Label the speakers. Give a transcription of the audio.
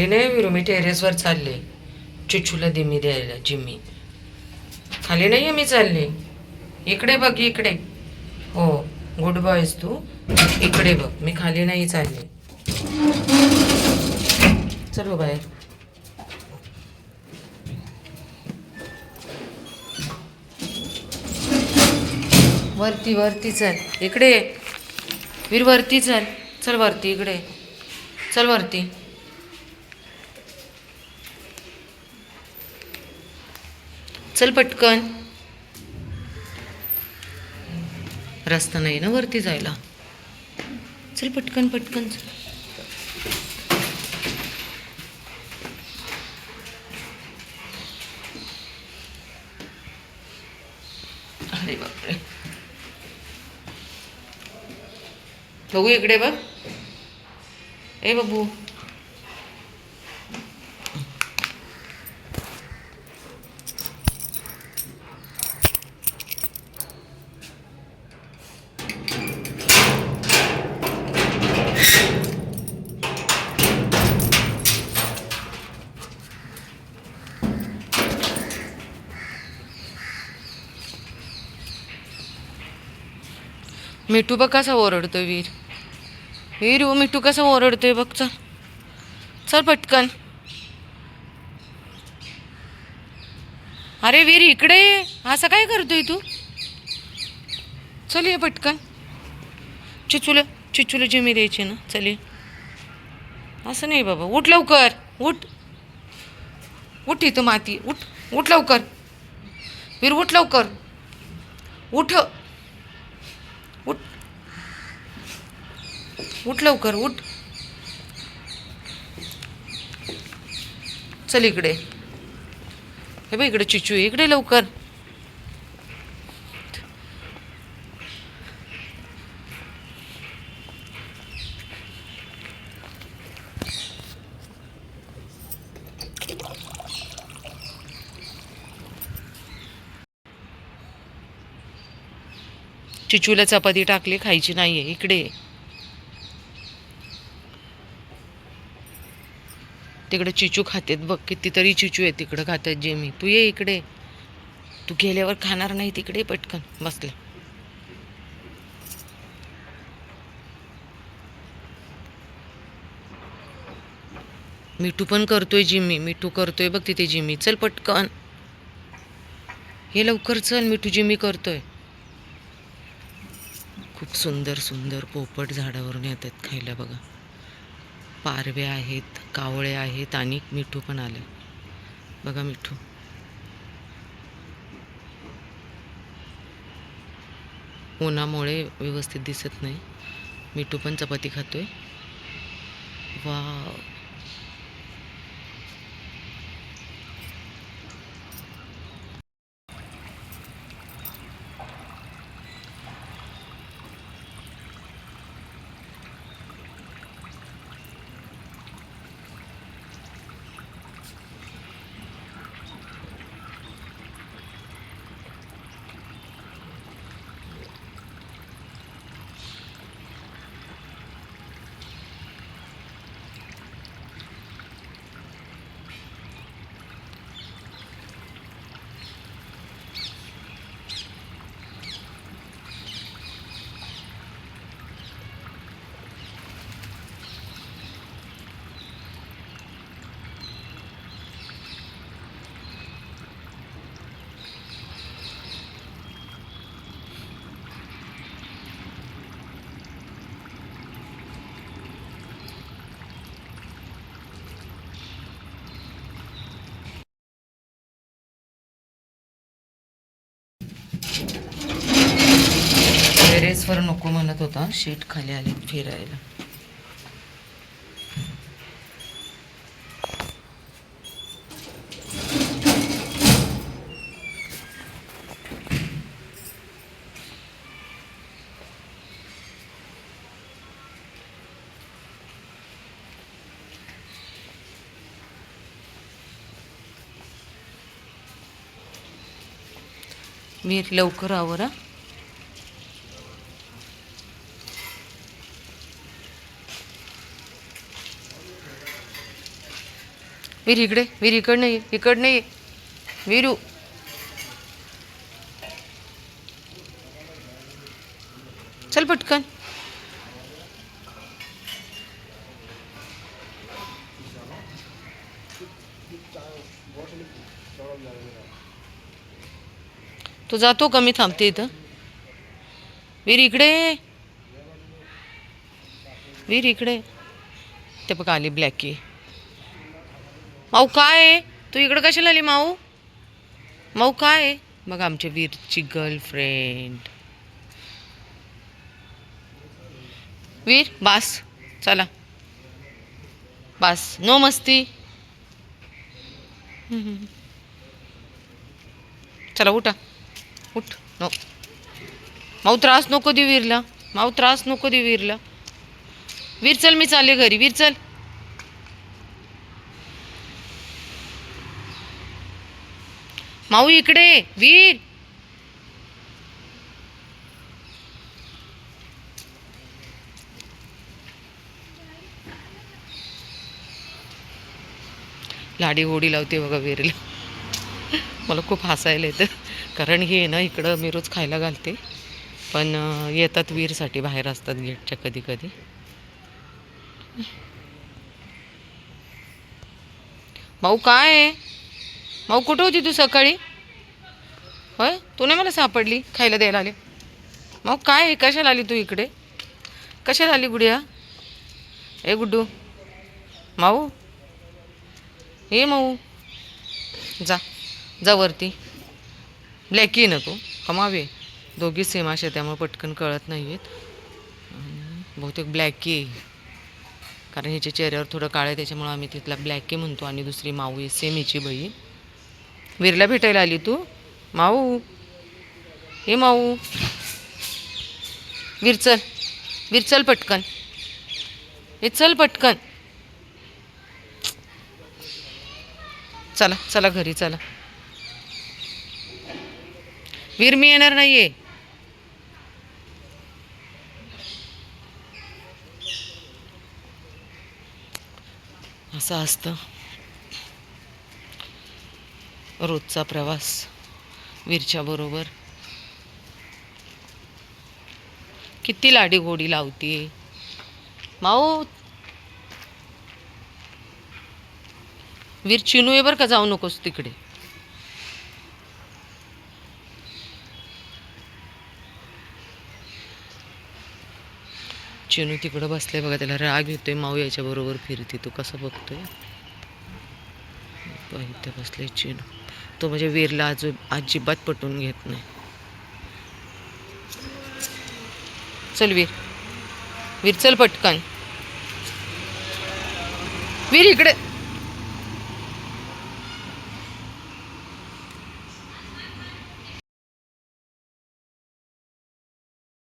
Speaker 1: खाली नाही विरू मी टेरेसवर चालले. चिचूला दिमी द्यायला जिम्मी. खाली नाही आहे मी चालले. इकडे बघ इकडे. हो गुड बॉयज तू. इकडे बघ मी खाली नाही चालले. चलो बाहेर. वरती वरती चल. इकडे वीर वरती चल. चल वरती इकडे. चल वरती. चल पटकन. रस्ता नाही ना वरती जायला. चल पटकन पटकन चल. अरे बापरे. बघू इकडे बघ. ए बाबू. मिठू बघ कसा ओरडतोय वीर. वीर हो मिठू कसा ओरडतोय बघ चल. चल पटकन. अरे वीर इकडे असं काय करतोय तू? चल ये पटकन. चिचुलं चिचुलं जिमी द्यायची ना. चल ये. असं नाही बाबा. उठ लवकर. उठ. उठ इथं माती. उठ. उठ लवकर. वीर उठ लवकर. उठ. उठ लवकर उठ. चल इकडे. हे बघ इकडे चिचू आहे. इकडे लवकर. चिचूला चपाती टाकली खायची नाहीये. इकडे तिकडे चिचू खातेत. बघ कितीतरी चिचू आहे तिकडं खातात जे मी. तू ये इकडे. तू गेल्यावर खाणार नाही तिकडे पटकन. बसले. मिठू पण करतोय जिम्मी. मिठू करतोय बघ तिथे जिम्मी. चल पटकन. हे लवकर चल. मिठू जिम्मी करतोय. खूप सुंदर सुंदर पोपट झाडावरून येतात खायला बघा. पारवे आहेत कावळे आहेत आणि मिठू पण आले. बघा मिठू. उन्हामुळे व्यवस्थित दिसत नाही. मिठू पण चपाती खातोय. वा टेरेसवर नको म्हणत होता. शीट खाली आली फिरायला. मी लवकर आवरा वीर इकडे वीर इकडनं ये इकडनं ये. वीरू. चल पटकन. तू जातो का? मी थांबते इथं. वीर इकडे वीर इकडे ते बघ आली ब्लॅकी माऊ काय? आहे तू इकडं कशाला आली माऊ? माऊ काय? आहे मग आमच्या वीरची गर्लफ्रेंड वीर बास. चला. बास. नो मस्ती. चला उठा. उठ. नो. माऊ त्रास नको दे वीरला. माऊ त्रास नको दे वीरला. वीर चल मी चालले घरी. वीर चल. माऊ इकडे वीर. लाडी गोडी लावते बघा वीरला मला खूप हसायला येतं. कारण हे ना इकडं मी रोज खायला घालते. पण येतात वीरसाठी बाहेर असतात गेटच्या कधी कधी. भाऊ काय आहे? भाऊ कुठं होती तू सकाळी? होय? तू नाही मला सापडली खायला द्यायला आले. भाऊ काय आहे? कशाला आली तू इकडे? कशाला आली गुडिया? ए गुड्डू. माऊ. हे माऊ. जा. जा वरती. ब्लॅकी आहे ना कमावे दोघी सेम अशा त्यामुळे पटकन कळत नाही आहेत बहुतेक ब्लॅकी आहे. कारण हिच्या चेहऱ्यावर थोडं काळं आहे त्याच्यामुळं आम्ही तिथला ब्लॅकी म्हणतो आणि दुसरी माऊ आहे सेम हिची बहीण. वीरला भेटायला आली तू? माऊ. हे माऊ. वीर चल. वीर चल पटकन. हे चल पटकन. चला चला घरी चला. वीर मी येणार नाहीये. असं असतं. रोजचा प्रवास विरच्याबरोबर. किती लाडी गोडी लावते माऊ. वीर चिनू बर बरं का जाऊ नकोस तिकडे. चिनू तिकडं बसले बघा त्याला राग येतोय माऊ याच्या बरोबर फिरते तू कसं बघतोय. बघ, इथे चिनू. तो म्हणजे वीरला अजून अजिबात पटवून घेत नाही. चल वीर. वीर चल पटकन. वीर इकडे.